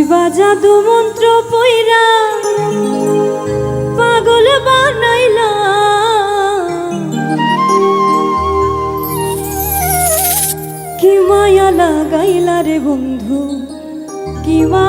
শিবা জাদু মন্ত্র পইরা পাগল বানাইলা কি মায়া লাগাইলা রে বন্ধু কি মা